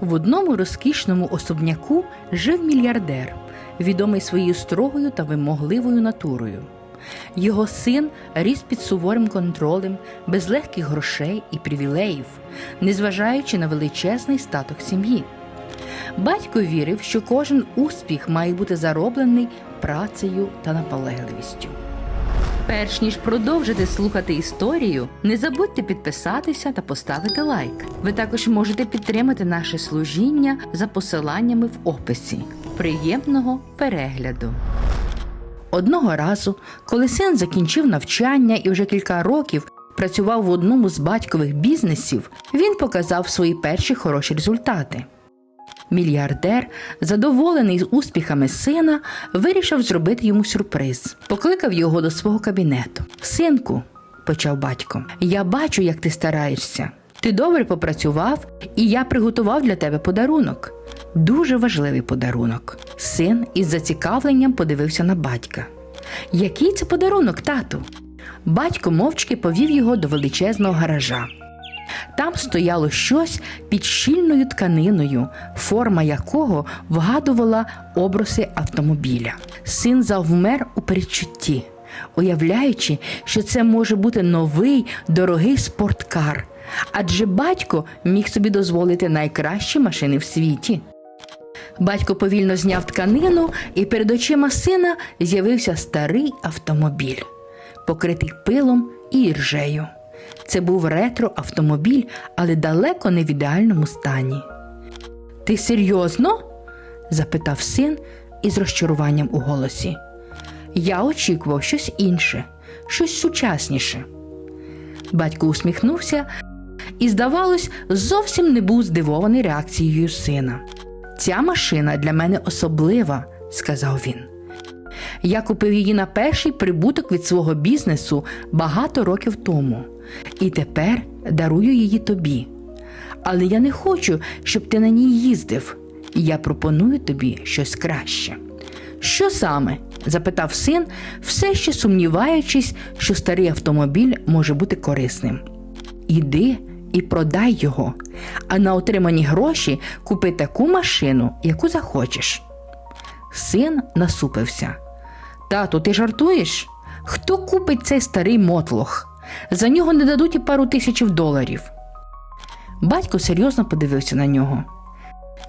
В одному розкішному особняку жив мільярдер, відомий своєю строгою та вимогливою натурою. Його син ріс під суворим контролем, без легких грошей і привілеїв, незважаючи на величезний статок сім'ї. Батько вірив, що кожен успіх має бути зароблений працею та наполегливістю. Перш ніж продовжити слухати історію, не забудьте підписатися та поставити лайк. Ви також можете підтримати наше служіння за посиланнями в описі. Приємного перегляду! Одного разу, коли син закінчив навчання і вже кілька років працював в одному з батькових бізнесів, він показав свої перші хороші результати. Мільярдер, задоволений з успіхами сина, вирішив зробити йому сюрприз. Покликав його до свого кабінету. Синку, почав батько, я бачу, як ти стараєшся. Ти добре попрацював, і я приготував для тебе подарунок. Дуже важливий подарунок. Син із зацікавленням подивився на батька. Який це подарунок, тату? Батько мовчки повів його до величезного гаража. Там стояло щось під щільною тканиною, форма якого вгадувала образи автомобіля. Син завмер у передчутті, уявляючи, що це може бути новий дорогий спорткар, адже батько міг собі дозволити найкращі машини в світі. Батько повільно зняв тканину, і перед очима сина з'явився старий автомобіль, покритий пилом і іржею. Це був ретро-автомобіль, але далеко не в ідеальному стані. Ти серйозно? запитав син із розчаруванням у голосі. Я очікував щось інше, щось сучасніше. Батько усміхнувся і, здавалось, зовсім не був здивований реакцією сина. Ця машина для мене особлива, сказав він. Я купив її на перший прибуток від свого бізнесу багато років тому, і тепер дарую її тобі. Але я не хочу, щоб ти на ній їздив, я пропоную тобі щось краще. Що саме? запитав син, все ще сумніваючись, що старий автомобіль може бути корисним. Іди і продай його, а на отримані гроші купи таку машину, яку захочеш. Син насупився. Тату, ти жартуєш? Хто купить цей старий мотлох? За нього не дадуть і пару тисяч доларів. Батько серйозно подивився на нього.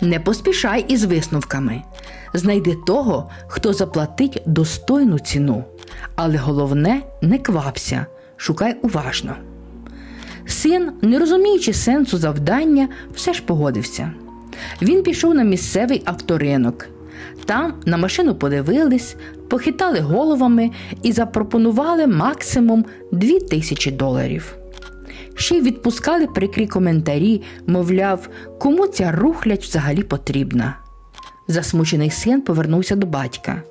Не поспішай із висновками. Знайди того, хто заплатить достойну ціну. Але головне, не квапся, шукай уважно. Син, не розуміючи сенсу завдання, все ж погодився. Він пішов на місцевий авторинок. Там на машину подивились, похитали головами і запропонували максимум 2 тисячі доларів. Ще й відпускали прикрі коментарі, мовляв, кому ця рухлядь взагалі потрібна. Засмучений син повернувся до батька.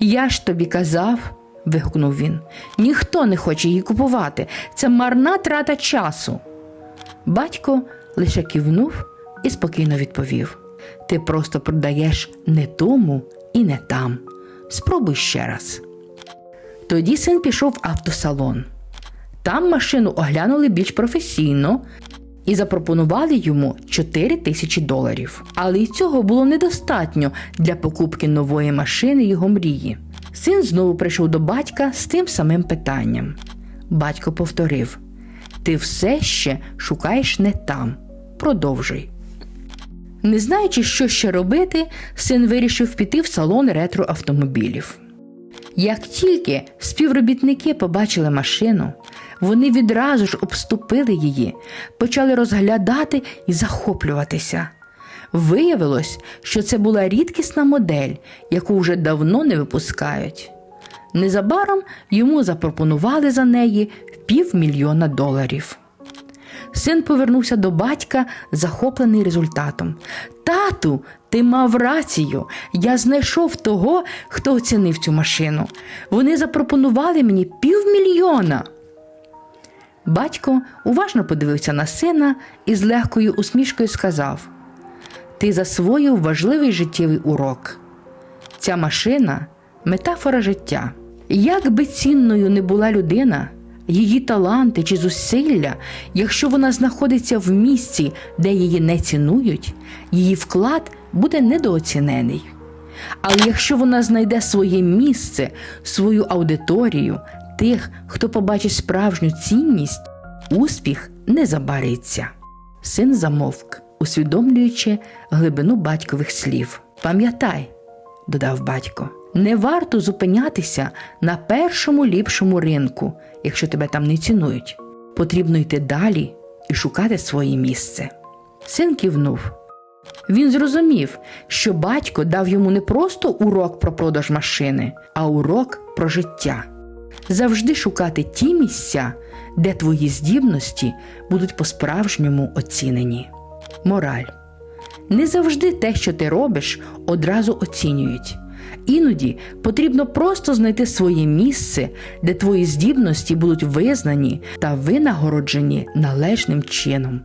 Я ж тобі казав, вигукнув він, ніхто не хоче її купувати. Це марна трата часу. Батько лише кивнув і спокійно відповів: Ти просто продаєш не тому і не там. Спробуй ще раз. Тоді син пішов в автосалон. Там машину оглянули більш професійно і запропонували йому 4 тисячі доларів. Але й цього було недостатньо для покупки нової машини його мрії. Син знову прийшов до батька з тим самим питанням. Батько повторив: Ти все ще шукаєш не там. Продовжуй. Не знаючи, що ще робити, син вирішив піти в салон ретро автомобілів. Як тільки співробітники побачили машину, вони відразу ж обступили її, почали розглядати і захоплюватися. Виявилось, що це була рідкісна модель, яку вже давно не випускають. Незабаром йому запропонували за неї півмільйона доларів. Син повернувся до батька, захоплений результатом. Тату, ти мав рацію. Я знайшов того, хто оцінив цю машину. Вони запропонували мені півмільйона. Батько уважно подивився на сина і з легкою усмішкою сказав: Ти засвоїв важливий життєвий урок. Ця машина метафора життя. Як би цінною не була людина, її таланти чи зусилля, якщо вона знаходиться в місці, де її не цінують, її вклад буде недооцінений. Але якщо вона знайде своє місце, свою аудиторію, тих, хто побачить справжню цінність, успіх не забариться. Син замовк, усвідомлюючи глибину батькових слів. Пам'ятай, додав батько, не варто зупинятися на першому ліпшому ринку, якщо тебе там не цінують. Потрібно йти далі і шукати своє місце. Син кивнув. Він зрозумів, що батько дав йому не просто урок про продаж машини, а урок про життя. Завжди шукати ті місця, де твої здібності будуть по-справжньому оцінені. Мораль. Не завжди те, що ти робиш, одразу оцінюють. Іноді потрібно просто знайти своє місце, де твої здібності будуть визнані та винагороджені належним чином.